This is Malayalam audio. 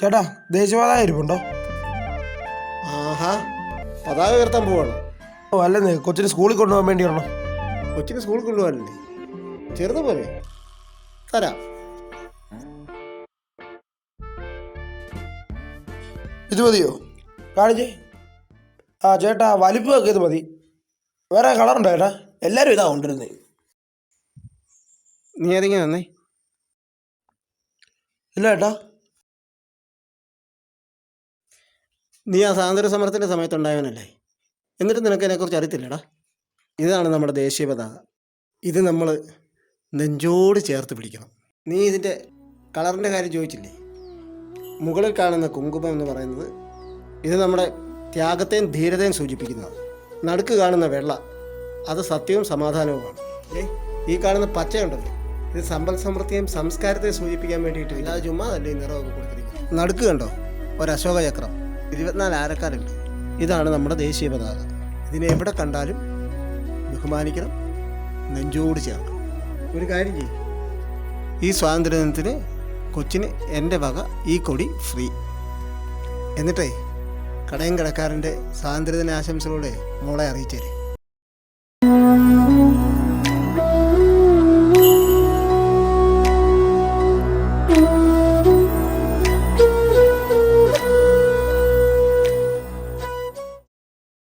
ചേട്ടാ ദേശീയപാത ഇരിപ്പുണ്ടോ ആഹാ പതാക ഉയർത്താൻ പോവാണ്. ഓ അല്ലെന്ന് കൊച്ചിന് സ്കൂളിൽ കൊണ്ടുപോകാൻ വേണ്ടി വരണം? കൊച്ചിന് സ്കൂളിൽ കൊണ്ടുപോകാനല്ലേ? ചെറുത് പോലെ. തരാം. ഇത് മതിയോ? കാണിച്ചേ. ആ ചേട്ടാ വലിപ്പമൊക്കെ ഇത് മതി. വേറെ കളറുണ്ടോ ചേട്ടാ? എല്ലാവരും ഇതാ കൊണ്ടിരുന്നേ നീ ഏതെങ്കിലും വന്നേ? ഇല്ല ചേട്ടാ. നീ ആ സ്വാതന്ത്ര്യ സമരത്തിന്റെ സമയത്തുണ്ടായവനല്ലേ? എന്നിട്ട് നിനക്ക് അതിനെക്കുറിച്ച് അറിയത്തില്ലടാ. ഇതാണ് നമ്മുടെ ദേശീയ പതാക. ഇത് നമ്മൾ നെഞ്ചോട് ചേർത്ത് പിടിക്കണം. നീ ഇതിന്റെ കളറിന്റെ കാര്യം ചോദിച്ചില്ലേ? മുകളിൽ കാണുന്ന കുങ്കുമം എന്ന് പറയുന്നത് ഇത് നമ്മുടെ ത്യാഗത്തെയും ധീരതയും സൂചിപ്പിക്കുന്നതാണ്. നടുക്ക് കാണുന്ന വെള്ള അത് സത്യവും സമാധാനവുമാണ്. ഏ ഈ കാണുന്ന പച്ചയുണ്ടല്ലോ ഇത് സമ്പൽ സമൃദ്ധിയും സംസ്കാരത്തെയും സൂചിപ്പിക്കാൻ വേണ്ടിയിട്ട് ഇല്ലാതെ ചുമ്മാ അല്ലേ നിറമൊക്കെ കൊടുത്തിരിക്കുന്നത്? നടുക്ക് കണ്ടോ? ഒരു അശോക ചക്രം ഇരുപത്തിനാല് ആരക്കാരുണ്ട് ഇതാണ് നമ്മുടെ ദേശീയ പതാക. ഇതിനെ എവിടെ കണ്ടാലും ബഹുമാനിക്കണം നെഞ്ചോട് ചേർക്കണം. ഒരു കാര്യം ചെയ്യും. ഈ സ്വാതന്ത്ര്യദിനത്തിന് കൊച്ചിന് എന്റെ വക ഈ കൊടി ഫ്രീ. എന്നിട്ടേ കടയും കടക്കാരന്റെ സ്വാതന്ത്ര്യദിന ആശംസകളോടെ മോളെ അറിയിച്ചേരെ.